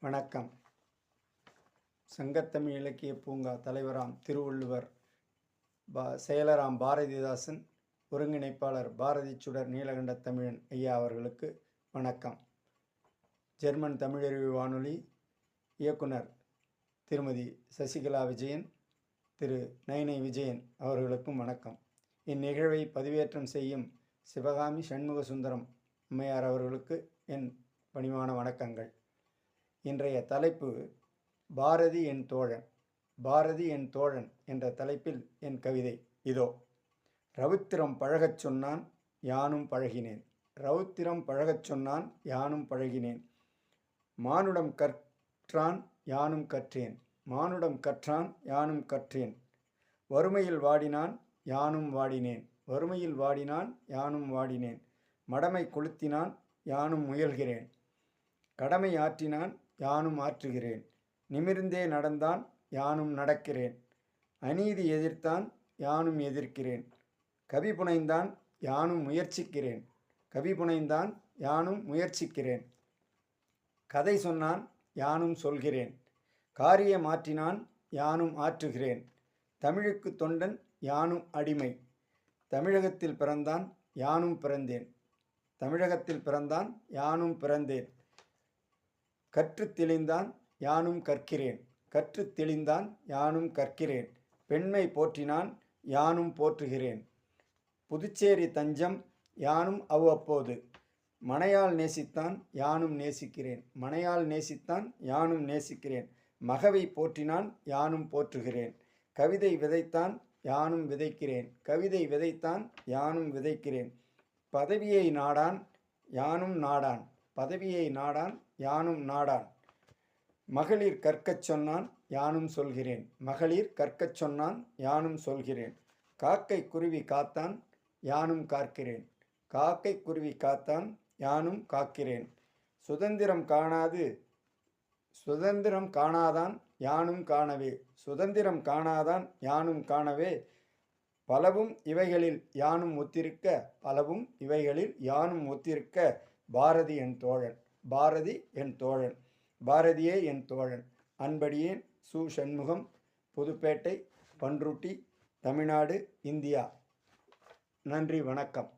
வணக்கம். சங்கத்தமிழ் இலக்கிய பூங்கா தலைவராம் திருவள்ளுவர் பா செயலராம் பாரதிதாசன் ஒருங்கிணைப்பாளர் பாரதி சுடர் நீலகண்ட தமிழன் ஐயா அவர்களுக்கு வணக்கம். ஜெர்மன் தமிழறிவு வானொலி இயக்குனர் திருமதி சசிகலா விஜயன் திரு நயனை விஜயன் அவர்களுக்கும் வணக்கம். இந்நிகழ்வை பதிவேற்றம் செய்யும் சிவகாமி சண்முக சுந்தரம் அம்மையார் அவர்களுக்கு என் பணிவான வணக்கங்கள். இன்றைய தலைப்பு பாரதி என் தோழன் பாரதி என் தோழன் என்ற தலைப்பில் என் கவிதை இதோ. ரவுத்திரம் பழகச் சொன்னான் யானும் பழகினேன். ரவுத்திரம் பழகச் சொன்னான் யானும் பழகினேன். மானுடம் கற்றான் யானும் கற்றேன். மானுடம் கற்றான் யானும் கற்றேன். வறுமையில் வாடினான் யானும் வாடினேன். வறுமையில் வாடினான் யானும் வாடினேன். மடமை கொளுத்தினான் யானும் முயல்கிறேன். கடமை ஆற்றினான் யானும் ஆற்றுகிறேன். நிமிர்ந்தே நடந்தான் யானும் நடக்கிறேன். அநீதி எதிர்த்தான் யானும் எதிர்க்கிறேன். கவி புனைந்தான் யானும் முயற்சிக்கிறேன். கவி புனைந்தான் யானும் முயற்சிக்கிறேன். கதை சொன்னான் யானும் சொல்கிறேன். காரியம் மாற்றினான் யானும் ஆற்றுகிறேன். தமிழுக்கு தொண்டன் யானும் அடிமை. தமிழகத்தில் பிறந்தான் யானும் பிறந்தேன். தமிழகத்தில் பிறந்தான் யானும் பிறந்தேன். கற்று தெளிந்தான் யானும் கற்கிறேன். கற்றுத் தெளிந்தான் யானும் கற்கிறேன். பெண்மை போற்றினான் யானும் போற்றுகிறேன். புதுச்சேரி தஞ்சம் யானும் அவ்வப்போது. மனையால் நேசித்தான் யானும் நேசிக்கிறேன். மனையால் நேசித்தான் யானும் நேசிக்கிறேன். மகவை போற்றினான் யானும் போற்றுகிறேன். கவிதை விதைத்தான் யானும் விதைக்கிறேன். கவிதை விதைத்தான் யானும் விதைக்கிறேன். பதவியை நாடான் யானும் நாடான். பதவியை நாடான் யானும் நாடான். மகளிர் கற்கச் சொன்னான் யானும் சொல்கிறேன். மகளிர் கற்கச் சொன்னான் யானும் சொல்கிறேன். காக்கை குருவி காத்தான் யானும் காக்கிறேன். காக்கை குருவி காத்தான் யானும் காக்கிறேன். சுதந்திரம் காணாது சுதந்திரம் காணாதான் யானும் காணவே. சுதந்திரம் காணாதான் யானும் காணவே. பலவும் இவைகளில் யானும் ஒத்திருக்க பலவும் இவைகளில் யானும் ஒத்திருக்க பாரதி என் தோழன். பாரதி என் தோழன். பாரதியே என் தோழன். அன்படியேன் சு சண்முகம் புதுப்பேட்டை பன்ருட்டி தமிழ்நாடு இந்தியா. நன்றி வணக்கம்.